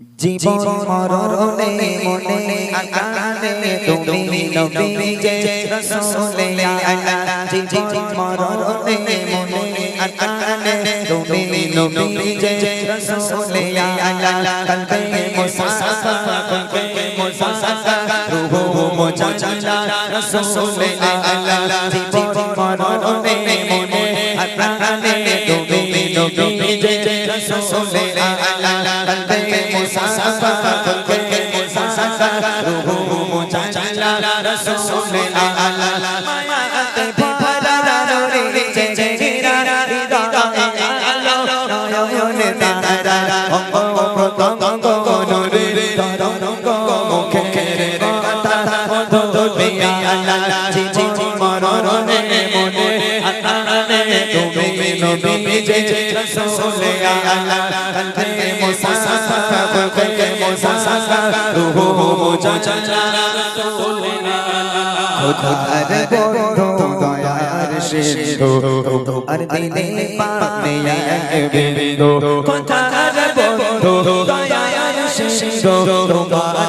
জীবন মরণে মনে আকানে তুমি নবী যে রসুলে আলা জীবন মরণে মনে আকানে তুমি নবী যে রসুলে আলা, কলবে মুসাফা কলবে মুসাফা, রূহু মুজাজ্জা রসুলে আলা জীবন মরণে মনে আকানে তুমি নবী যে রসুলে আলা মুজাজ্জা রসুলে আলা যে রসুলে আলা কলবে মুসাফা কলবে মুসাফা রূহু মুজাজ্জা রসুলে খোদার বন্ধু দয়ার সিন্ধু আর দিনে পানে বিন্দু। খোদার বন্ধু দয়ার সিন্ধু তোমার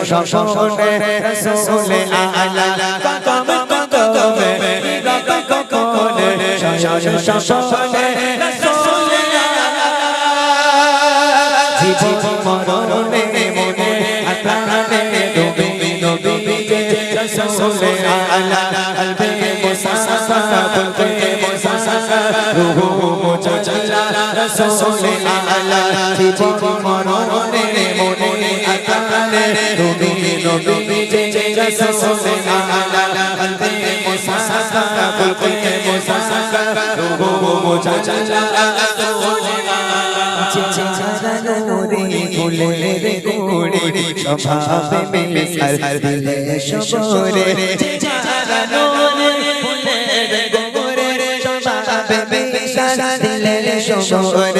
শয়ন শশনে রসুলে আলা কত কত নীরব কোনে শয়ন সবরে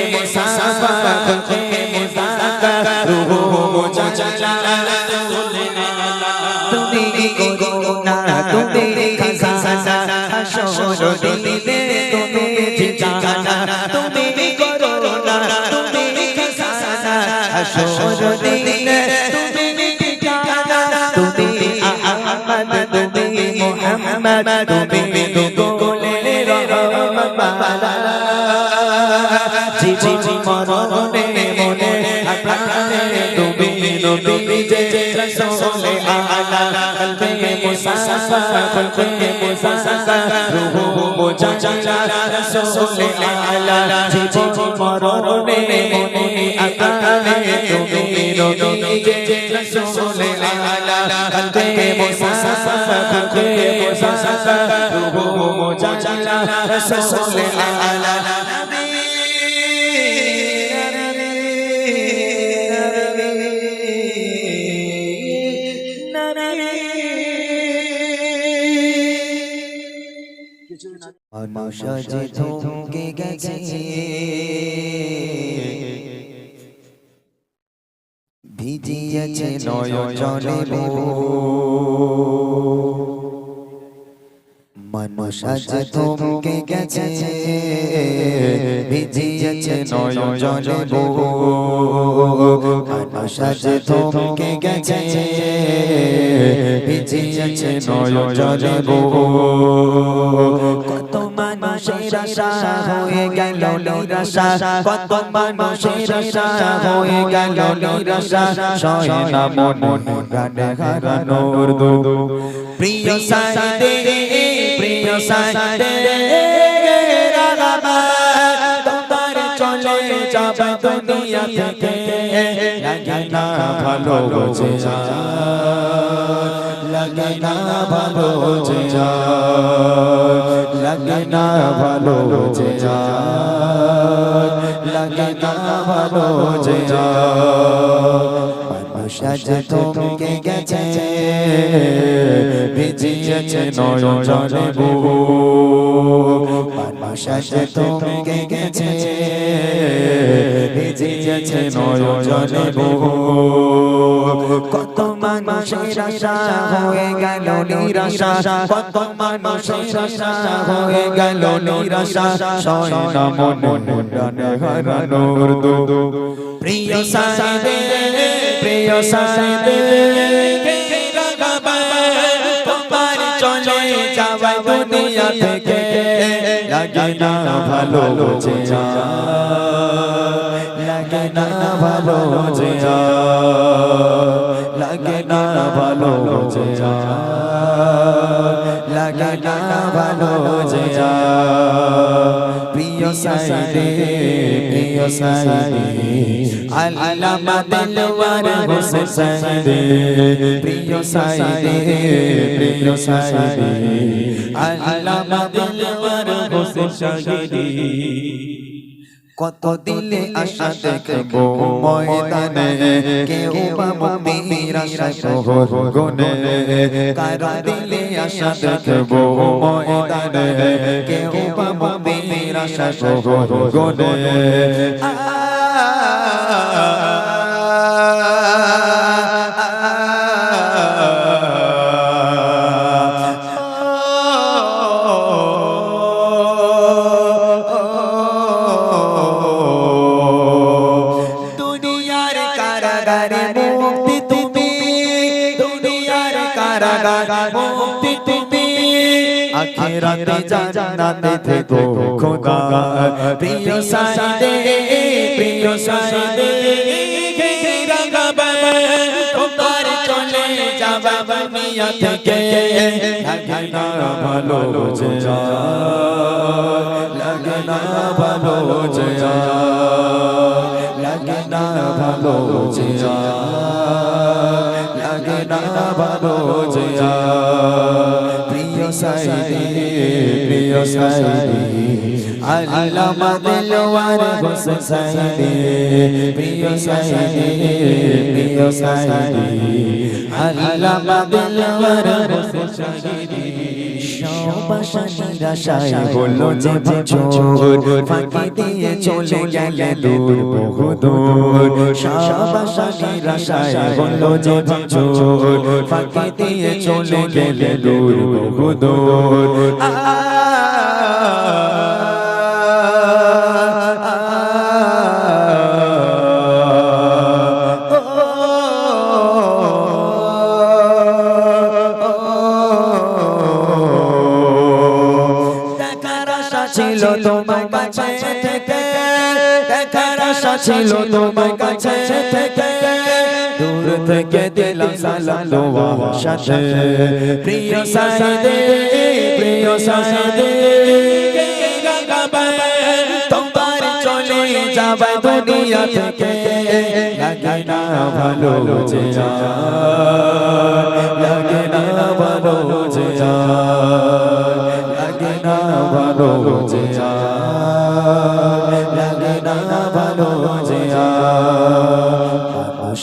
মুহাম্মদ তুমি দুগোলে রহমত জীবন মরণে রসুলে আলা মানুষ যে থমকে গেছে ভিজিয়েছে নয়নে মানুষ আজ থমকে গেছে ভিজিয়েছে নয়নে মানুষ আজ থমকে গেছে ভিজিয়েছে নয়নে কত মানুষের আশা হয়ে গেল নিরাশা। কত মানুষের আশা হয়ে গেল নিরাশা। সয় না মন গানে হারানোর দুঃখ প্রিয় সাইদে প্রিয় সাইদে চলে যাবে দুনিয়া থেকে। ভালো বোঝে লাগে না ভালো যে লাগে না ভালো যে লাগে না ভালো যে সাজ থমকে গেছে, ভিজিয়েছে নয় জলে বহু মানুষ আজ গেছে। ভিজিয়েছে নয়ন জলে বহু। কত মানুষের আশা হয়ে গেল নিরাশা। কত মানুষের আশা হয়ে গেল নিরাশা। সয় না মনে মনে হারানোর দু প্রিয় সাইদে প্রিয় সাইদে তোমার চলে যাওয়া দুনিয়া থেকে। লাগে না ভালো যে লাগে না ভালো যে লাগে না ভালো যে লাগে না ভালো যে প্রিয় সাইদে প্রিয় সাইদে আল্লামা দিলওয়ার হোসেন প্রিয় সাইদে প্রিয় সাইদে হোসেন সাইদে কত দিলে আশা দেখব ময়দানে? কেউ বা মুক্তির আশা শহর গুনে কারা দিলে আশা দেখব ময়দানে? কেউ বা মুক্তির আশা শহর গুনে দুনিয়ার আখিরাতে জান্নাতে থেকো, খোদা। প্রিয় সাইদে প্রিয় সাইদে দুনিয়া থেকে। লাগে না ভালো যে লাগে না ভালো যে লাগে ভালো যে লাগে ভালো যে আল্লামা দিলওয়ার হোসেন সাইদি প্রিয় সাইদি প্রিয় সাইদি আল্লামা দিলওয়ার সবাসা নিরাশায় হলো যে চোর ফাঁকি দিয়ে চলে গেলে দূর বহু দূর সবাসা নিরাশায় হলো যে চোর ফাঁকি দিয়ে চলে গেলে দূর বহু দূর ছিল তোমার কাছে থেকে। দূর থেকে দিলাম সালাম তোমার সাথে। প্রিয় সাইদে প্রিয় সাইদে তোমার চলে যাবে দুনিয়া থেকে। লাগে না ভালো যে লাগে না ভালো যে লাগে না ভালো যে লাগে না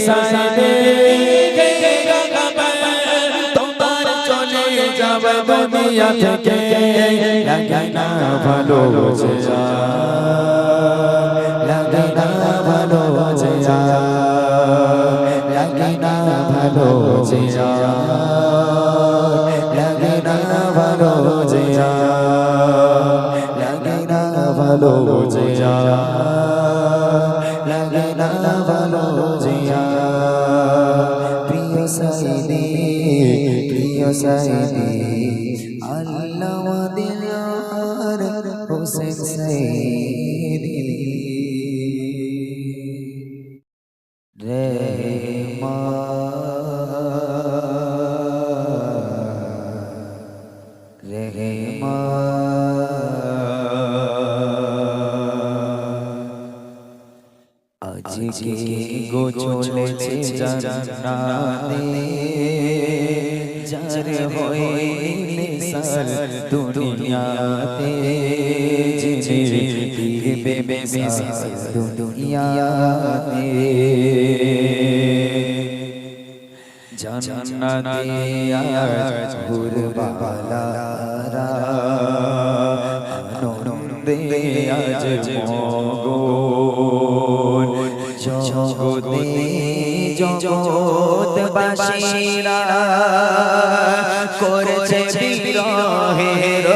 প্রিয় তোমার চলে যাবে দুনিয়া থেকে। লাগে না ভালো যে লাগে না ভালো যে লাগে না ভালো যে লাগে না ভালো যে লাগে না ভালো যে। ভালো যে প্রিয় সাইদে প্রিয় সাইদি আল্লাহ দিলার হোসেন সাইদি রেহমা আজকে গো চলেছে জান্নাতে যার হয়ে সার দুনিয়াতে জিনে ফিরবে বেসার দুনিয়াতে জান্নাতে আজ ঘুরবালারা আনন্দে আজ মগন জগৎবাসীরা করছে বিরহের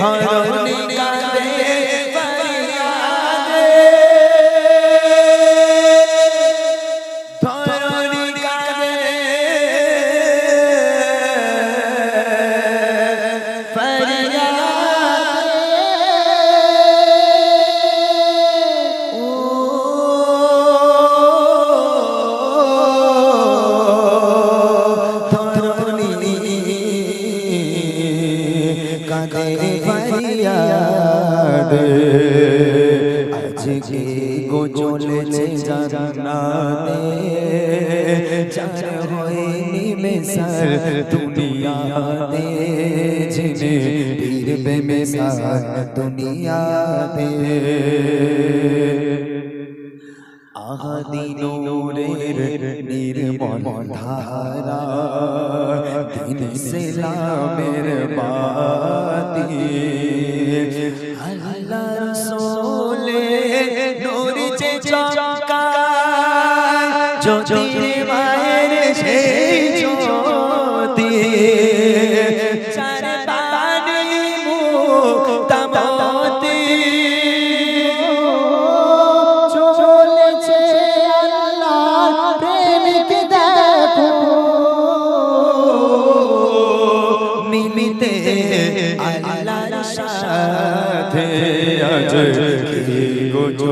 ধরণী ফরিয়াদে আজকে গো চলেছে জানাতে চাচা হয়নি মেসার দুনিয়াতে। জিনে ফিরবে মেসার দুনিয়াতে। আহাদি নূরের নির্মল ধারা দিন ইসলামের বাতি। নূর যে চমকা জ্যোতি মায়ের সেই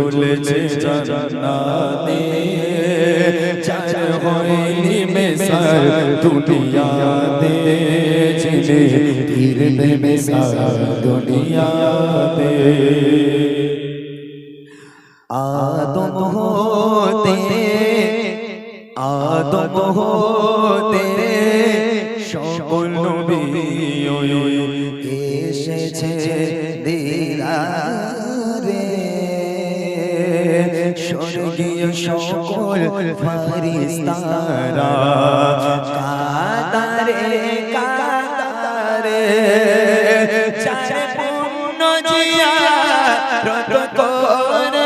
গো চলেছে জান্নাতে, চার হয়নি মেসার দুনিয়াতে চিনে ফিরবে মেসার দুনিয়াতে। আদম হতে আদম হতে, সকল নবী এসেছে দিলারে স্বর্গীয় সকল ফারিস্তারা কাতারে কাতারে চার পূর্ণ জিয়া রত করে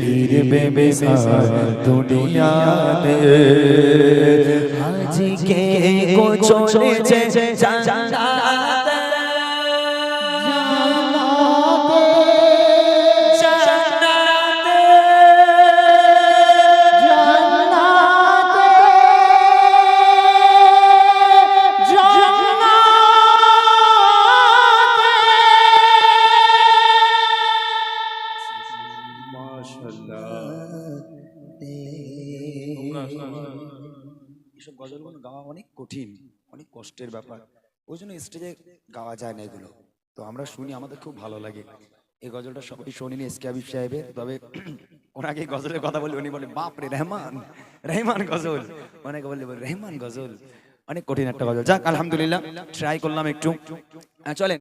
ফিরবে বেসার দুনিয়াতে আজকে গো চলেছে জান্নাতে এসব গজলগুলো গাওয়া অনেক কঠিন অনেক কষ্টের ব্যাপার। ওই জন্য স্টেজে গাওয়া যায় না এগুলো। তো আমরা শুনি আমাদের খুব ভালো লাগে। এই গজলটা সবাই শোনেনি এস কে সাহেবের তবে ওনাকে গজলের কথা বলে উনি বলে বাপ রে রহমান রহমান গজল। অনেকে বলে, রহমান গজল। অনেক কঠিন একটা গজল। যাক আলহামদুলিল্লাহ ট্রাই করলাম একটু। চলেন।